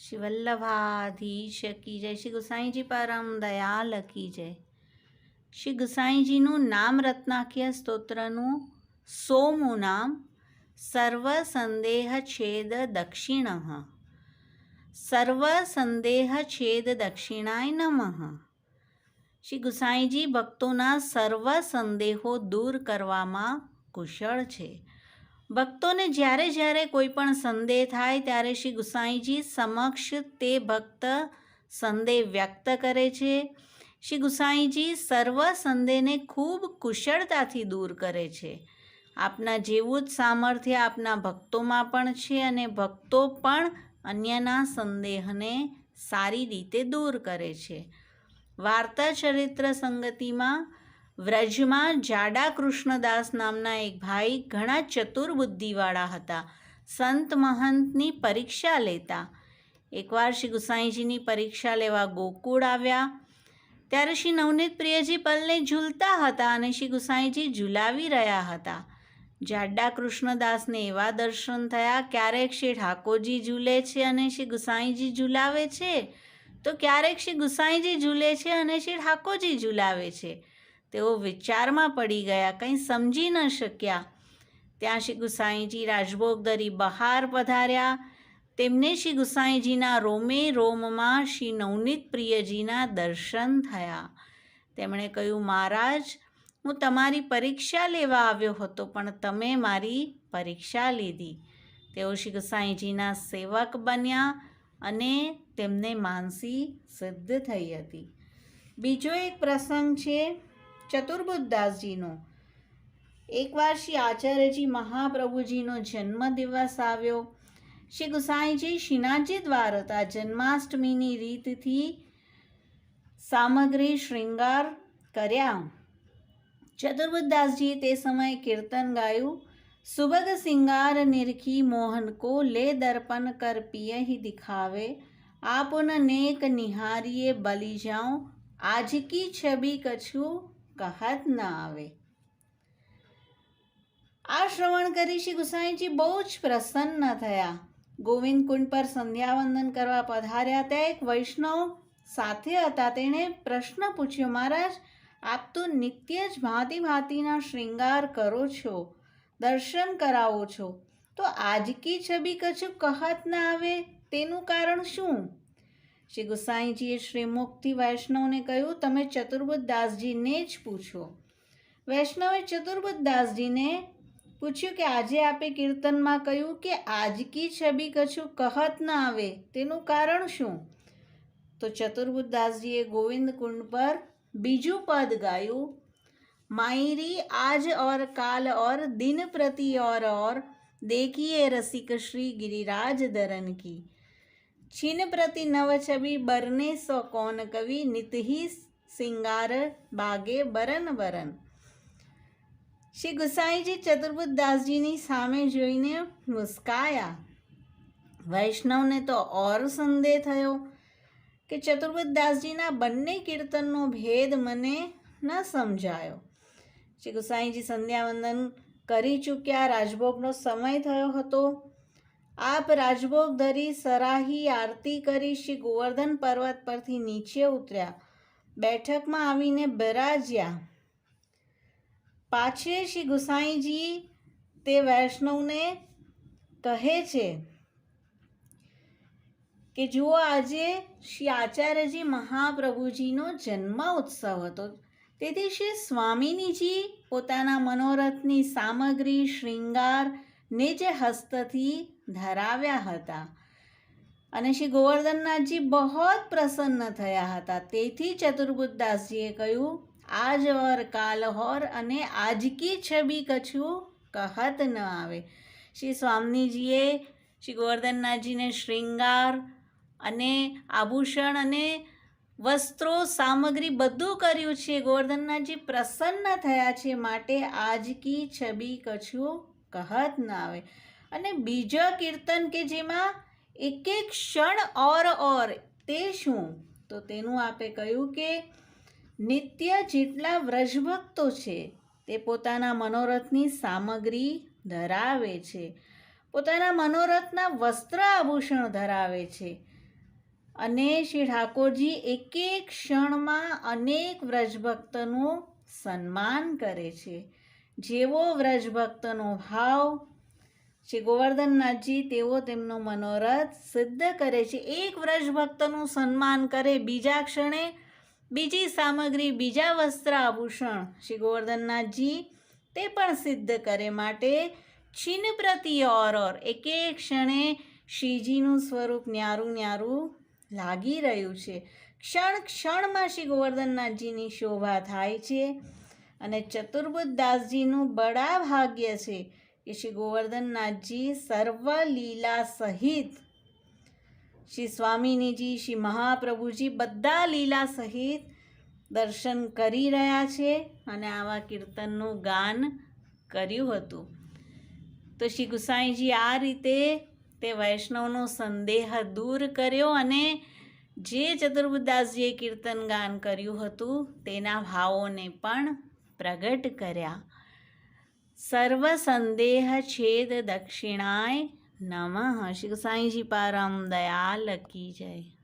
શ્રી વલ્લભાધીશ કી જય. શ્રી ગુસાઈજી પરમ દયાલ કી જય. શ્રી ગુસાઈજીનું નામ રત્નાખ્ય સ્તોત્રનું સોમું નામ સર્વ સંદેહ છેદ દક્ષિણ. સર્વ સંદેહ છેદ દક્ષિણાય નમઃ. શ્રી ગુસાઈજી ભક્તોના સર્વ સંદેહો દૂર કરવામાં કુશળ છે. ભક્તોને જ્યારે જ્યારે કોઈ પણ સંદેહ થાય ત્યારે શ્રી ગુસાઈજી સમક્ષ તે ભક્ત સંદેહ વ્યક્ત કરે છે. શ્રી ગુસાઈજી સર્વ સંદેહને ખૂબ કુશળતાથી દૂર કરે છે. આપના જેવું જ સામર્થ્ય આપના ભક્તોમાં પણ છે અને ભક્તો પણ અન્યના સંદેહને સારી રીતે દૂર કરે છે. વાર્તા ચરિત્ર સંગતિમાં વ્રજમાં જાડા કૃષ્ણદાસ નામના એક ભાઈ ઘણા ચતુર બુદ્ધિવાળા હતા. સંત મહંતની પરીક્ષા લેતા. એકવાર શ્રી ગુસાઈજીની પરીક્ષા લેવા ગોકુળ આવ્યા. ત્યારે શ્રી નવનીત પ્રિયજી પલને ઝૂલતા હતા અને શ્રી ગુસાઈજી ઝુલાવી રહ્યા હતા. જાડા કૃષ્ણદાસને એવા દર્શન થયા, ક્યારેક શ્રી ઠાકોરજી ઝૂલે છે અને શ્રી ગુસાઈજી ઝુલાવે છે? તો ક્યારેક શ્રી ગુસાઈજી ઝૂલે છે અને શ્રી ઠાકોરજી ઝુલાવે છે? તેઓ વિચારમાં પડી ગયા, કંઈ સમજી ન શક્યા. ત્યાં શ્રી ગુસાઈજી રાજભોગ દરી બહાર પધાર્યા. તેમને શ્રી ગુસાઈજીના રોમે રોમમાં શ્રી નવનીત પ્રિયજીના દર્શન થયા. તેમણે કહ્યું, મહારાજ, હું તમારી પરીક્ષા લેવા આવ્યો હતો, પણ તમે મારી પરીક્ષા લીધી. તેઓ શ્રી ગુસાઈજીના સેવક બન્યા અને તેમને માનસી સિદ્ધ થઈ હતી. બીજો એક પ્રસંગ છે ચતુર્બુદ્ધદાસજીનો એકવાર શ્રી આચાર્યજી મહાપ્રભુજીનો જન્મ દિવસ આવ્યો. શ્રી ગુસાઈજી શ્રીનાથજી દ્વારા હતા. જન્માષ્ટમીની રીતથી સામગ્રી શૃંગાર કર્યા. ચતુર્બુદ્ધદાસજીએ તે સમયે કીર્તન ગાયું. સુબગ સિંગાર નિરખી મોહન કો લે દર્પણ કર પિયહી દિખાવે. આપન નેક નિહારીએ બલી જાઉં. આજ કી છબી કછું કહત ન આવે. આ શ્રવણ કરી શ્રી ગુસાઈજી બહુ જ પ્રસન્ન થયા. ગોવિંદ કુંડ પર સંધ્યાવંદન કરવા પધાર્યા ત્યાં એક વૈષ્ણવ સાથે હતા. તેણે પ્રશ્ન પૂછ્યો, મહારાજ, આપ તો નિત્ય જ ભાંતિ ભાંતિના શ્રૃંગાર કરો છો, દર્શન કરાવો છો. તો આજકી છબી કશું કહત ના આવે? તેનું કારણ શું? શ્રી ગુસાઈજીએ શ્રીમુખથી વૈષ્ણવને કહ્યું, તમે ચતુર્બુદ્ધ દાસજીને જ પૂછો. વૈષ્ણવે ચતુર્બુદ્ધ દાસજીને પૂછ્યું કે, આજે આપે કીર્તનમાં કહ્યું કે, આજકી છબી કશું કહત ના આવે, તેનું કારણ શું? તો ચતુર્બુદ્ધ દાસજીએ ગોવિંદ કુંડ પર બીજું પદ ગાયું, માયરી આજ ઓર કાલ ઓર દિન પ્રતિ ઓર ઓર, દેખીએ રસિક શ્રી ગિરિરાજ દરન કી. છીન પ્રતિ નવ છબી બરને સો કોન કવિ નિતહી સિંગાર બાગે બરન બરન શ્રી ગુસાઈજી ચતુર્ભુજ દાસજીની સામે જોઈને મુસ્કાયા. વૈષ્ણવને તો ઓર સંદેહ થયો કે ચતુર્ભુજ દાસજીના બંને કીર્તનનો ભેદ મને ન સમજાયો. શ્રી ગુસાઈજી સંધ્યાવંદન કરી ચૂક્યા, રાજભોગનો સમય થયો હતો. આપ રાજભોગ ધરી સરાહી આરતી કરી શ્રી ગોવર્ધન પર્વત પરથી નીચે ઉતર્યા. બેઠકમાં આવીને બિરાજ્યા. પાછે શ્રી ગુસાઈજી તે વૈષ્ણવને કહે છે કે, જુઓ, આજે શ્રી આચાર્યજી મહાપ્રભુજીનો જન્મ ઉત્સવ હતો. તેથી શ્રી સ્વામિનીજી પોતાના મનોરથની સામગ્રી, શૃંગાર નિજ હસ્તથી ધરાવ્યા હતા. અને શ્રી ગોવર્ધનનાથજી બહુ પ્રસન્ન થયા હતા. તેથી ચતુર્બુદ્ધાસજીએ કહ્યું, આજ ઓર કાલ હોર અને આજકી છબી કછું કહત ન આવે. શ્રી સ્વામીજીએ શ્રી ગોવર્ધનનાથજીને શ્રૃંગાર અને આભૂષણ અને વસ્ત્રો, સામગ્રી બધું કર્યું છે. ગોવર્ધનનાથજી પ્રસન્ન થયા છે માટે આજકી છબી કછું કહત ના આવે. અને બીજા કીર્તન કે જેમાં એક એક ક્ષણ ઓર ઓર તે શું? તો તેનું આપે કહ્યું કે નિત્ય જેટલા વ્રજભક્તો છે, તે પોતાના મનોરથની સામગ્રી ધરાવે છે. પોતાના મનોરથના વસ્ત્ર આભૂષણ ધરાવે છે. અને શ્રી ઠાકોરજી એક એક ક્ષણમાં અનેક વ્રજભક્તનું સન્માન કરે છે. જેવો વ્રજભક્તનો ભાવ શ્રી ગોવર્ધનનાથજી, તેઓ તેમનો મનોરથ સિદ્ધ કરે છે. એક વ્રજભક્તનું સન્માન કરે બીજા ક્ષણે, બીજી સામગ્રી, બીજા વસ્ત્ર આભૂષણ શ્રી ગોવર્ધનનાથજી, તે પણ સિદ્ધ કરે માટે છીન પ્રતિ ઓર ઓર. એક એક ક્ષણે શ્રીજીનું સ્વરૂપ ન્યારું ન્યારું લાગી રહ્યું છે. ક્ષણ ક્ષણમાં શ્રી ગોવર્ધનનાથજીની શોભા થાય છે. અને ચતુર્બુદ્ધ દાસજીનું બડા ભાગ્ય છે કે શ્રી ગોવર્ધનનાથજી સર્વ લીલા સહિત. શ્રી સ્વામિનીજી, શ્રી મહાપ્રભુજી બધા લીલા સહિત દર્શન કરી રહ્યા છે અને આવા કીર્તનનું ગાન કર્યું હતું. તો શ્રી ગુસાઈજી આ રીતે તે વૈષ્ણવનો સંદેહ દૂર કર્યો અને જે ચતુર્ભુદાસજીએ કીર્તન ગાન કર્યું હતું તેના ભાવોને પણ પ્રગટ કર્યા. સર્વ સંદેહ છેદ દક્ષિણાય નમઃ. શિવ સાંઈજી પારમ દયાલ કી જય.